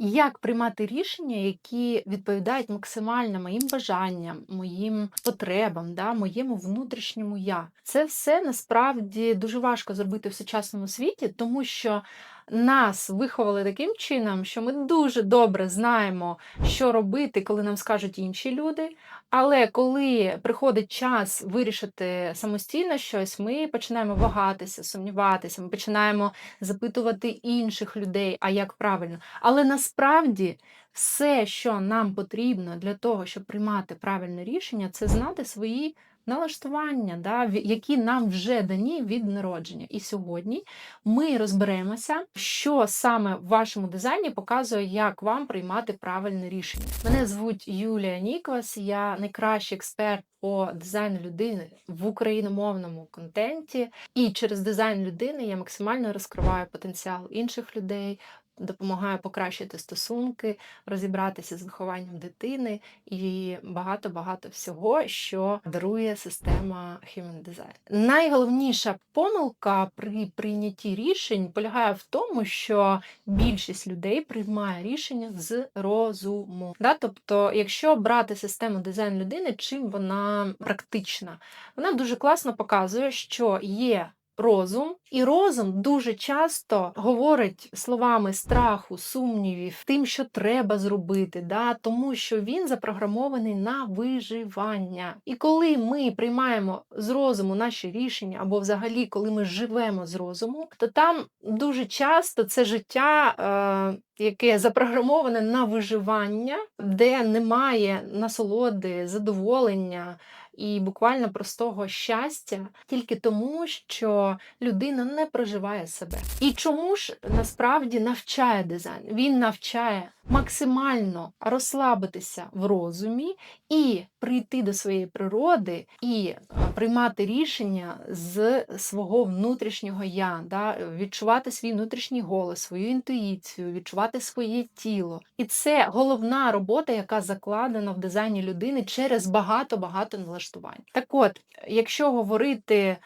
Як приймати рішення, які відповідають максимально моїм бажанням, моїм потребам, да, моєму внутрішньому я. Це все насправді дуже важко зробити в сучасному світі, тому що нас виховали таким чином, що ми дуже добре знаємо, що робити, коли нам скажуть інші люди. Але коли приходить час вирішити самостійно щось, ми починаємо вагатися, сумніватися, ми починаємо запитувати інших людей, а як правильно. Але насправді все, що нам потрібно для того, щоб приймати правильне рішення, це знати свої налаштування, да, які нам вже дані від народження. І сьогодні ми розберемося, що саме в вашому дизайні показує, як вам приймати правильне рішення. Мене звуть Юлія Ніквас, я найкращий експерт по дизайну людини в україномовному контенті. І через дизайн людини я максимально розкриваю потенціал інших людей. Допомагаю покращити стосунки, розібратися з вихованням дитини і багато-багато всього, що дарує система Human Design. Найголовніша помилка при прийнятті рішень полягає в тому, що більшість людей приймає рішення з розуму. Да? Тобто, якщо брати систему дизайн людини, чим вона практична, вона дуже класно показує, що є розум, і розум дуже часто говорить словами страху, сумнівів, тим, що треба зробити, да? тому що він запрограмований на виживання. І коли ми приймаємо з розуму наші рішення, або взагалі, коли ми живемо з розуму, то там дуже часто це життя. Е- Яке запрограмоване на виживання, де немає насолоди, задоволення, і буквально простого щастя тільки тому, що людина не проживає себе. І чому ж насправді навчає дизайн? Він навчає максимально розслабитися в розумі і прийти до своєї природи і е, приймати рішення з свого внутрішнього я, да? відчувати свій внутрішній голос, свою інтуїцію, відчувати своє тіло. І це головна робота, яка закладена в дизайні людини через багато-багато налаштувань. Так от, якщо говорити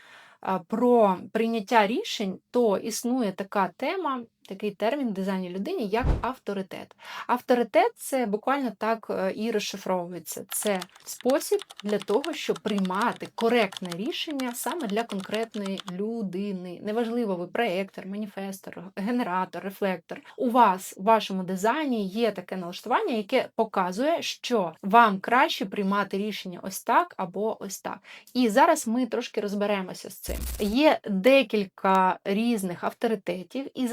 про прийняття рішень, то існує така тема, такий термін в дизайні людині, як авторитет. Авторитет це буквально так е, і розшифровується. Це спосіб для того, щоб приймати коректне рішення саме для конкретної людини. Неважливо, ви проєктор, маніфестор, генератор, рефлектор. У вас в вашому дизайні є таке налаштування, яке показує, що вам краще приймати рішення ось так або ось так. І зараз ми трошки розберемося з цим. Є декілька різних авторитетів, і в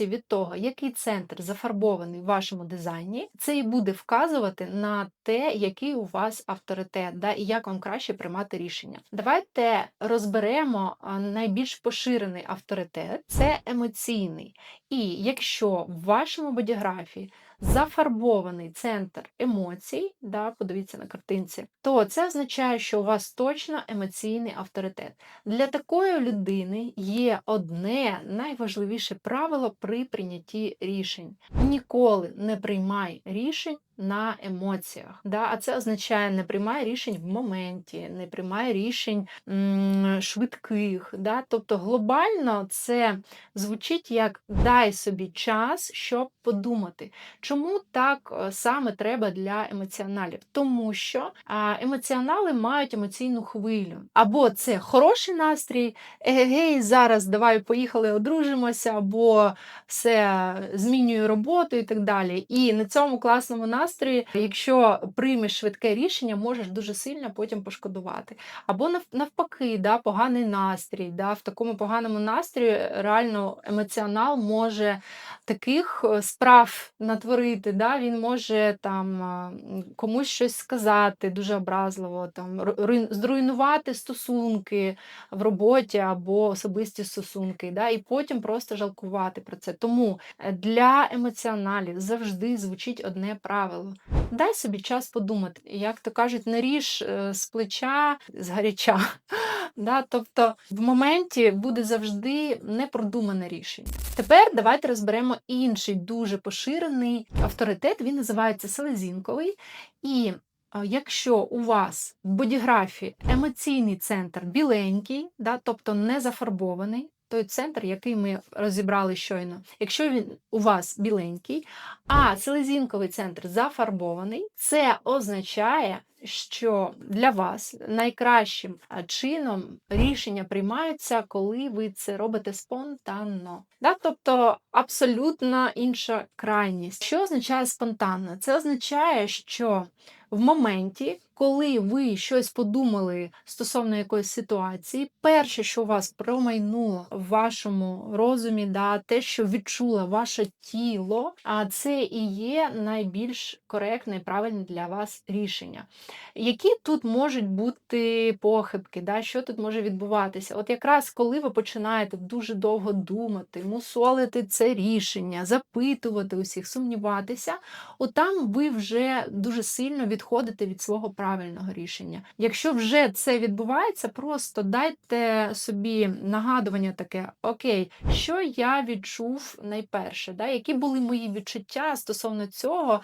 залежності від того, який центр зафарбований в вашому дизайні, це і буде вказувати на те, який у вас авторитет, да, і як вам краще приймати рішення. Давайте розберемо найбільш поширений авторитет це емоційний. І якщо в вашому бодіграфі зафарбований центр емоцій, да, подивіться на картинці, то це означає, що у вас точно емоційний авторитет. Для такої людини є одне найважливіше правило при прийнятті рішень: ніколи не приймай рішень на емоціях. Да? А це означає, не приймай рішень в моменті, не приймай рішень м, швидких. Да? Тобто глобально це звучить як дай собі час, щоб подумати. Чому так е, саме треба для емоціоналів? Тому що емоціонали мають емоційну хвилю. Або це хороший настрій, егей, зараз давай поїхали, одружимося, або все змінюю роботу і так далі. І на цьому класному настрої, якщо приймеш швидке рішення, можеш дуже сильно потім пошкодувати. Або навпаки, да, поганий настрій. Да, в такому поганому настрої реально емоціонал може таких е, справ натворити. Да? Він може там комусь щось сказати дуже образливо, там зруйнувати стосунки в роботі або особисті стосунки, да? і потім просто жалкувати про це. Тому е, для емоціоналів завжди звучить одне правило: дай собі час подумати. Як то кажуть, не ріж е, з плеча з гаряча. Да? Тобто в моменті буде завжди непродумане рішення. Тепер давайте розберемо інший дуже поширений авторитет. Він називається селезінковий. І якщо у вас в бодіграфі емоційний центр біленький, да, тобто не зафарбований, той центр, який ми розібрали щойно. Якщо він у вас біленький, а селезінковий центр зафарбований, це означає, що для вас найкращим чином рішення приймаються, коли ви це робите спонтанно. Да? Тобто абсолютно інша крайність. Що означає спонтанно? Це означає, що в моменті, коли ви щось подумали стосовно якоїсь ситуації, перше, що у вас промайнуло в вашому розумі, да, те, що відчуло ваше тіло, а це і є найбільш коректне і правильне для вас рішення. Які тут можуть бути похибки, да, що тут може відбуватися? От якраз коли ви починаєте дуже довго думати, мусолити це рішення, запитувати усіх, сумніватися, от там ви вже дуже сильно відходите від свого правильного рішення. Якщо вже це відбувається, просто дайте собі нагадування таке: окей, що я відчув найперше, да? які були мої відчуття стосовно цього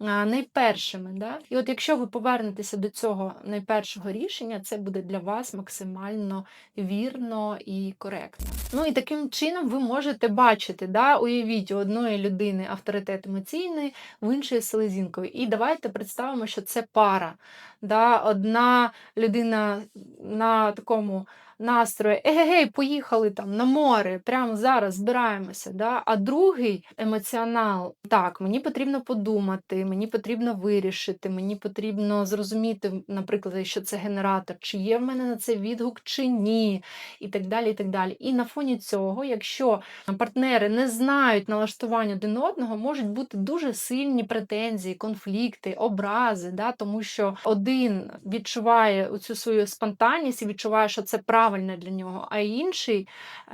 найпершими. Да? І от якщо ви повернетеся до цього найпершого рішення, це буде для вас максимально вірно і коректно. Ну і таким чином ви можете бачити, да? уявіть у одної людини авторитет емоційний, в іншої селезінковий. І давайте представимо, що це пара. Да? Одна людина на такому настрої, егегей, поїхали там на море, прямо зараз збираємося. Да? А другий емоціонал, так, мені потрібно подумати, мені потрібно вирішити, мені потрібно зрозуміти, наприклад, що це генератор, чи є в мене на це відгук, чи ні, і так далі. І так далі. І на фоні цього, якщо партнери не знають налаштування один одного, можуть бути дуже сильні претензії, конфлікти, образи, да? тому що один відчуває цю свою спонтанність і відчуває, що це правильно для нього, а інший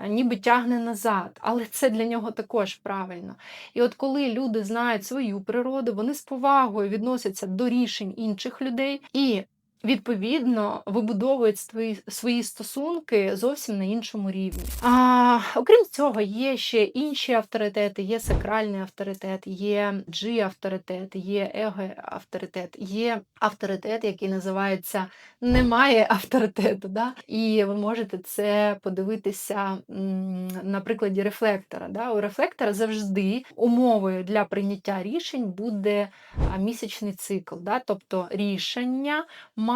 е, ніби тягне назад. Але це для нього також правильно. І от коли люди знають свою природу, вони з повагою відносяться до рішень інших людей і відповідно вибудовують свої, свої стосунки зовсім на іншому рівні. А, Окрім цього, є ще інші авторитети, є сакральний авторитет, є G-авторитет, є его-авторитет, є авторитет, який називається Немає авторитету. Да? І ви можете це подивитися на прикладі рефлектора. Да? У рефлектора завжди умовою для прийняття рішень буде місячний цикл. Да? Тобто рішення має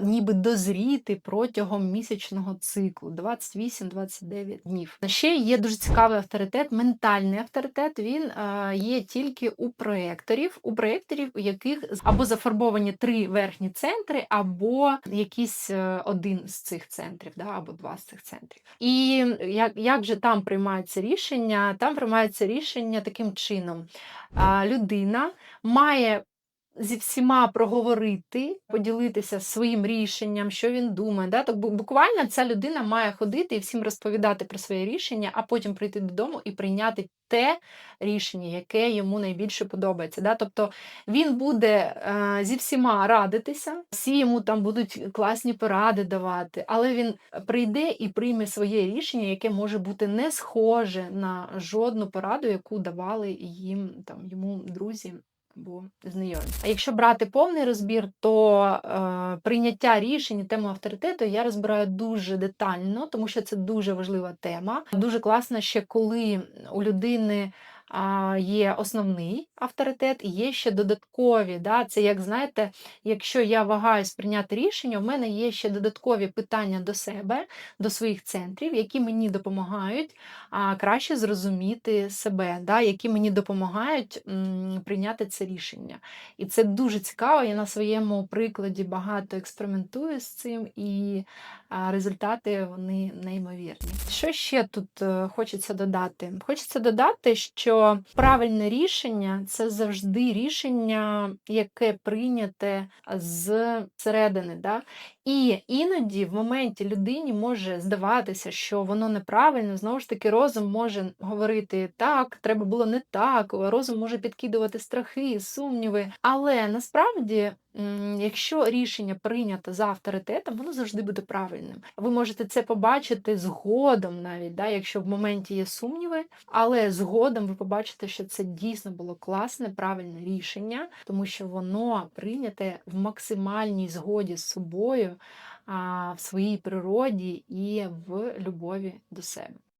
ніби дозріти протягом місячного циклу 28-29 днів. Ще є дуже цікавий авторитет, ментальний авторитет. Він е, є тільки у проєкторів, у проєкторів, у яких або зафарбовані три верхні центри, або якийсь е, один з цих центрів, да, або два з цих центрів. І як, як же там приймаються рішення? Там приймаються рішення таким чином. Людина має зі всіма проговорити, поділитися своїм рішенням, що він думає. Да? Так буквально ця людина має ходити і всім розповідати про своє рішення, а потім прийти додому і прийняти те рішення, яке йому найбільше подобається. Да? Тобто він буде е, зі всіма радитися, всі йому там будуть класні поради давати, але він прийде і прийме своє рішення, яке може бути не схоже на жодну пораду, яку давали їм там йому друзі або знайомі. А якщо брати повний розбір, то е, прийняття рішень, тему авторитету я розбираю дуже детально, тому що це дуже важлива тема. Дуже класно ще коли у людини є основний авторитет є ще додаткові. Да? Це, як знаєте, якщо я вагаюсь прийняти рішення, в мене є ще додаткові питання до себе, до своїх центрів, які мені допомагають а, краще зрозуміти себе, да? які мені допомагають м, прийняти це рішення. І це дуже цікаво. Я на своєму прикладі багато експериментую з цим, і а, результати вони неймовірні. Що ще тут е, хочеться додати? Хочеться додати, що правильне рішення це завжди рішення, яке прийняте зсередини. Да? І іноді в моменті людині може здаватися, що воно неправильно, знову ж таки, розум може говорити так, треба було не так, розум може підкидувати страхи, сумніви. Але насправді, якщо рішення прийнято за авторитетом, воно завжди буде правильним. Ви можете це побачити згодом, навіть да, якщо в моменті є сумніви, але згодом ви побачите, що це дійсно було класне, правильне рішення, тому що воно прийняте в максимальній згоді з собою а, в своїй природі і в любові до себе.